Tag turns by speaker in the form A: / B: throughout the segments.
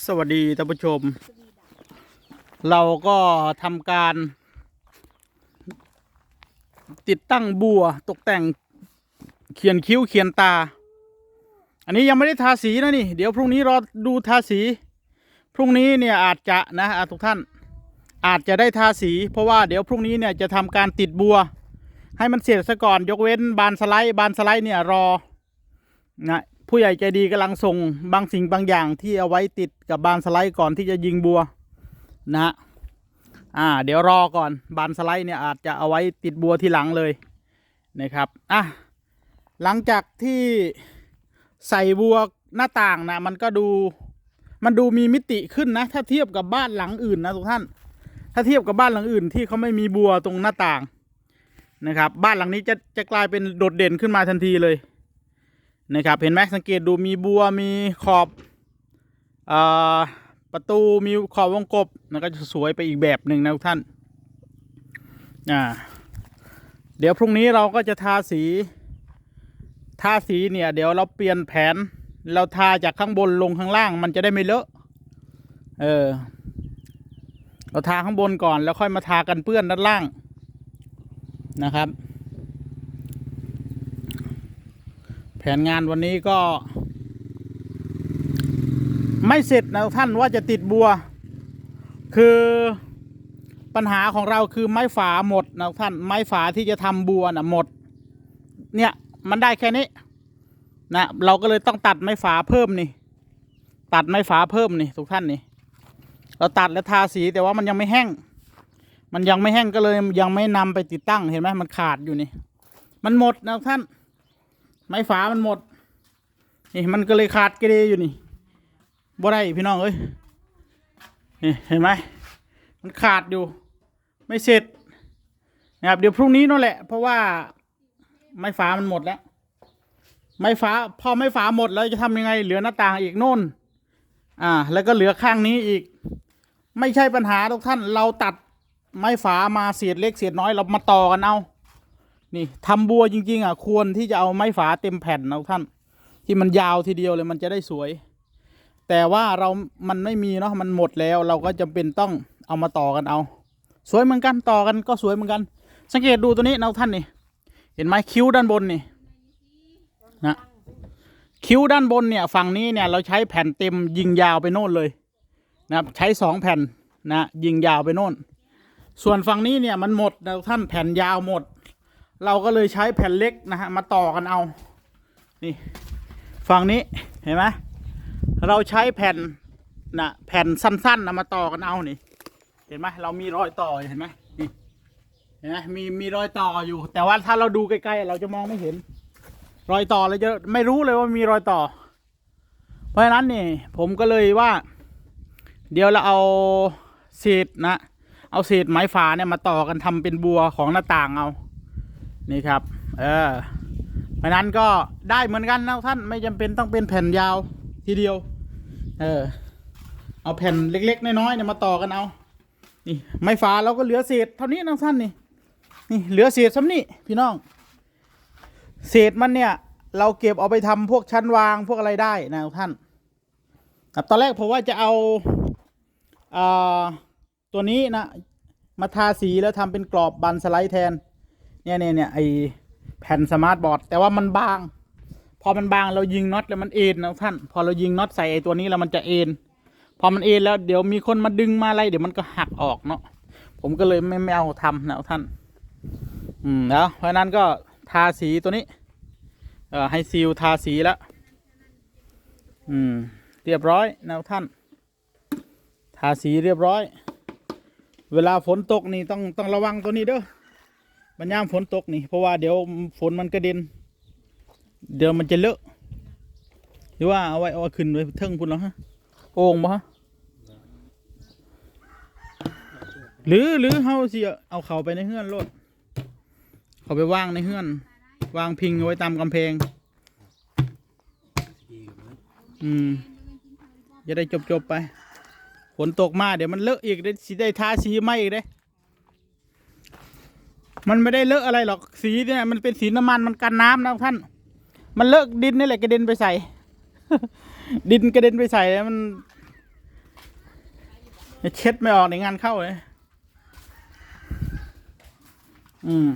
A: สวัสดีท่านผู้ชม เราก็ทำการ ติดตั้งบัวตกแต่งเขียนคิ้วเขียนตา อันนี้ยังไม่ได้ทาสีนะนี่ เดี๋ยวพรุ่งนี้รอดูทาสี พรุ่งนี้เนี่ยอาจจะนะทุกท่าน อาจจะได้ทาสี เพราะว่าเดี๋ยวพรุ่งนี้เนี่ยจะทำการติดบัว ให้มันเสร็จซะก่อนยกเว้นบานสไลด์บานสไลด์เนี่ยรอนะ ผู้ใหญ่ใจดีกำลังส่งบางสิ่งบางอย่างที่เอาไว้ติดกับบานสไลด์ก่อนที่จะยิงบัวนะฮะอ่า เดี๋ยวรอก่อนบานสไลด์เนี่ยอาจจะเอาไว้ติดบัวทีหลังเลยนะครับอะหลังจากที่ใส่บัวหน้าต่างนะมันก็ดูมันดูมีมิติขึ้นนะ ถ้าเทียบกับบ้านหลังอื่นนะทุกท่าน ถ้าเทียบกับบ้านหลังอื่น ที่เขาไม่มีบัวตรงหน้าต่างนะครับ บ้านหลังนี้จะจะกลายเป็นโดดเด่นขึ้นมาทันทีเลย นะครับเห็นไหมสังเกตดูมีบัวมีขอบอประตูมีขอบวงกบมันก็จะสวยไปอีกแบบหนึ่งนะทุกท่านอ่าเดี๋ยวพรุ่งนี้เราก็จะทาสี ทาสีเนี่ย เดี๋ยวเราเปลี่ยนแผน เราทาจากข้างบนลงข้างล่าง มันจะได้ไม่เลอะเออเราทาข้างบนก่อนแล้วค่อยมาทากันเปื้อนด้านล่างนะครับ แผนงานวันนี้ก็ ไม่เสร็จนะท่านว่าจะติดบัว คือปัญหาของเราคือไม้ฝาหมดนะท่านไม้ฝาที่จะทำบัวนะหมด เนี่ยมันได้แค่นี้นะเราก็เลยต้องตัดไม้ฝาเพิ่มนี่ ตัดไม้ฝาเพิ่มนี่ทุกท่านนี่ เราตัดแล้วทาสีแต่ว่ามันยังไม่แห้ง มันยังไม่แห้งก็เลยยังไม่นำไปติดตั้งเห็นไหมมันขาดอยู่นี่ มันหมดนะท่าน ไม้ฝามันหมด นี่มันก็เลยขาดกระเดอยู่นี่บ่ได้พี่น้องเอ้ยนี่เห็นไหมมันขาดอยู่ ไม่เสร็จนะครับเดี๋ยวพรุ่งนี้นั่นแหละ เพราะว่าไม้ฝามันหมดแล้ว ไม้ฝาพอไม้ฝาหมดแล้วจะทำยังไง เหลือหน้าต่างอีกโน่น อ่า แล้วก็เหลือข้างนี้อีก ไม่ใช่ปัญหาทุกท่าน เราตัดไม้ฝามาเศษเล็กเศษน้อยเรามาต่อกันเอา นี่ทำบัวจริง ๆ อะ ควรที่จะเอาไม้ฝาเต็มแผ่นนะท่าน ที่มันยาวทีเดียวเลยมันจะได้สวย แต่ว่าเรามันไม่มีเนาะมันหมดแล้ว เราก็จำเป็นต้องเอามาต่อกันเอา สวยเหมือนกันต่อกันก็สวยเหมือนกัน สังเกตดูตัวนี้นะท่านนี่ เห็นไหมคิ้วด้านบนนี่นะคิ้วด้านบนเนี่ยฝั่งนี้เนี่ยเราใช้แผ่นเต็มยิงยาวไปโน่นเลยนะครับใช้สองแผ่นนะยิงยาวไปโน่น ส่วนฝั่งนี้เนี่ยมันหมดนะท่านแผ่นยาวหมด เราก็เลยใช้แผ่นเล็กนะฮะมาต่อกันเอา นี่ฝั่งนี้เห็นไหมเราใช้แผ่นนะแผ่นสั้นๆนะมาต่อกันเอานี่ เห็นไหมเรามีรอยต่อเห็นไหมนี่เห็นไหมมีมีรอยต่ออยู่ แต่ว่าถ้าเราดูใกล้ๆเราจะมองไม่เห็น รอยต่อเราจะไม่รู้เลยว่ามีรอยต่อ เพราะฉะนั้นนี่ผมก็เลยว่า เดี๋ยวเราเอาเศษนะ เอาเศษไม้ฝาเนี่ยมาต่อกันทำเป็นบัวของหน้าต่างเอา นี่ครับ เออเพราะนั้นก็ได้เหมือนกันนะท่านไม่จำเป็นต้องเป็นแผ่นยาวทีเดียว เออ เอาแผ่นเล็กๆน้อยๆเนี่ยมาต่อกันเอานี่ไม้ฝาเราก็เหลือเศษเท่านี้นะท่านนี่นี่เหลือเศษซ้ำนี่พี่น้อง เศษมันเนี่ย เราเก็บเอาไปทำพวกชั้นวางพวกอะไรได้นะท่านครับตอนแรกผมว่าจะเอาอ่าตัวนี้นะมาทาสีแล้วทำเป็นกรอบบันสไลด์แทน เนี่ยเนี่ยเนี่ยไอแผ่นสมาร์ทบอร์ดแต่ว่ามันบาง พอมันบางเรายิงน็อตแล้วมันเอ็นนะท่าน พอเรายิงน็อตใส่ไอตัวนี้แล้วมันจะเอ็นพอมันเอ็นแล้วเดี๋ยวมีคนมาดึงมาอะไรเดี๋ยวมันก็หักออกเนาะผมก็เลยไม่ไม่เอาทำนะท่าน อืมแล้วเพราะฉะนั้นก็ทาสีตัวนี้ เอ่อให้ซีลทาสีแล้วอืม เรียบร้อยนะท่าน ทาสีเรียบร้อย เวลาฝนตกนี่ต้องต้องระวังตัวนี้เด้อ มันยามฝนตกนี่ เพราะว่าเดี๋ยวฝนมันกระเด็น เดี๋ยวมันจะเลอะ หรือว่าเอาไว้เอาขึ้นไว้เทิงพุ่นแล้วฮะโอ่งบ่ฮะหรือหรือเฮาสิเอาเขาไปในเฮือนโลดเขาไปวางในเฮือนวางพิงเอาไว้ตามกำแพง อืม จะได้จบจบไป ฝนตกมาเดี๋ยวมันเลอะอีกเดี๋ยวสิได้ทาสีไหมอีกเด้ มันไม่ได้เลอะอะไรหรอกสีเนี่ยมันเป็นสีน้ำมันมันกันน้ำนะท่าน มันเลอะดินนี่แหละกระเด็นไปใส่ ดินกระเด็นไปใส่แล้วมันเช็ดไม่ออกในงานเข้าเลย อืม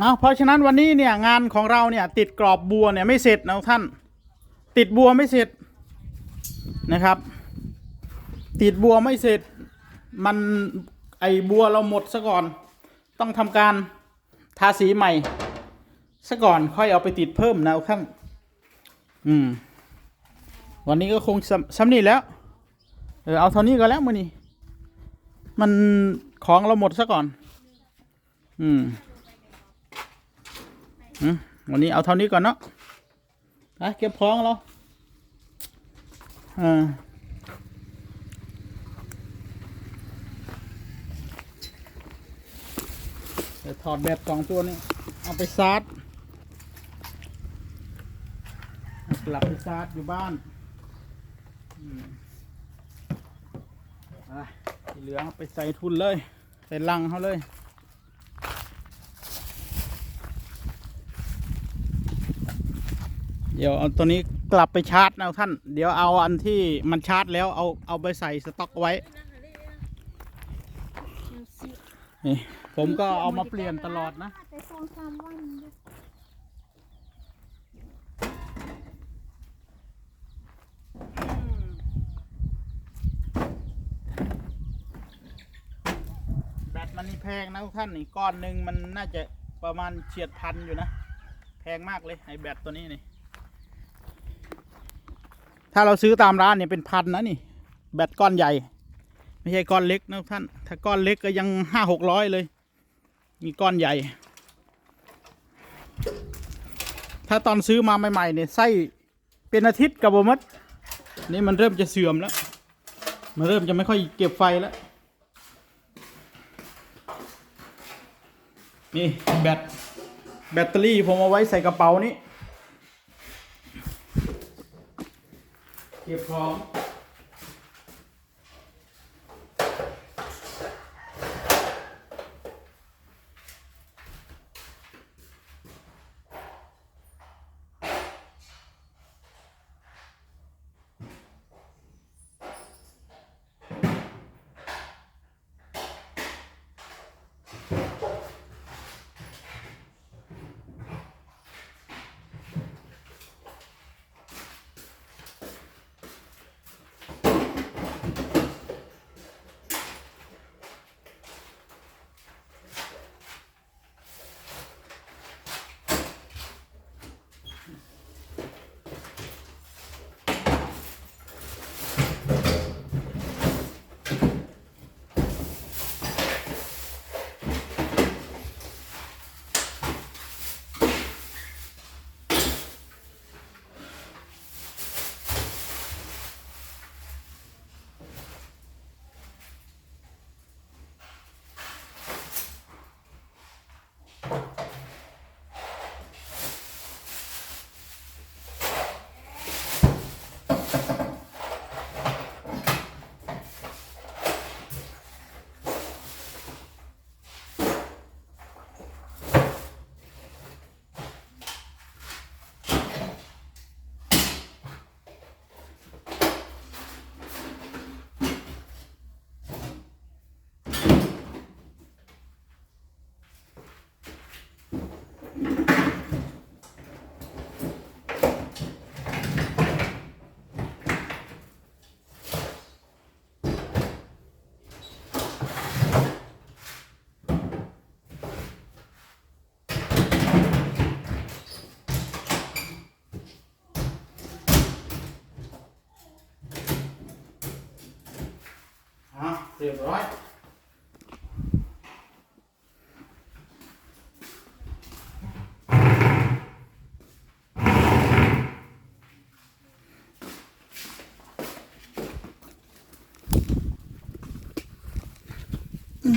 A: เอาเพราะฉะนั้นวันนี้เนี่ยงานของเราเนี่ย ติดกรอบบัวเนี่ยไม่เสร็จนะท่าน ติดบัวไม่เสร็จนะครับ ติดบัวไม่เสร็จมัน ไอบัวเราหมดซะก่อน ต้องทำการทาสีใหม่ซะก่อนค่อยเอาไปติดเพิ่มนะท่านอืม วันนี้ก็คงซ้ำนี่แล้ว เออเอาเท่านี้ก็แล้วมือนี่มันของเราหมดซะก่อน อืมอืมวันนี้เอาเท่านี้ก่อนเนาะไปเก็บของเราอ่าเดี๋ยวถ อดแบตสองตัวนี้ เอาไปซาร์จกลับไปซาร์จอยู่บ้านที่เหลือเอาไปใส่ทุนเลย ใส่ลังเขาเลยเดี๋ยวเอาตัวนี้กลับไปชาร์จนะท่าน เดี๋ยวเอาอันที่มันชาร์จแล้วเอาเอาไปใส่สต็อกไว้ นี่ผมก็เอามาเปลี่ยนตลอดนะ
B: แต่สองสามวัน
A: แบตมันนี่แพงนะทุกท่านนี่ก้อนหนึ่งมันน่าจะประมาณเฉียดพันอยู่นะ แพงมากเลยไอแบตตัวนี้นี่ ถ้าเราซื้อตามร้านเนี่ยเป็นพันนะนี่ แบตก้อนใหญ่ ไม่ใช่ก้อนเล็กนะท่าน ถ้าก้อนเล็กก็ยังห้าหกร้อยเลย มีก้อนใหญ่ ถ้าตอนซื้อมาใหม่ๆเนี่ยไส้เป็นอาทิตย์กับบมัดนี่มันเริ่มจะเสื่อมแล้ว มันเริ่มจะไม่ค่อยเก็บไฟแล้ว นี่แบตแบตเตอรี่ผมเอาไว้ใส่กระเป๋านี้ เก็บของ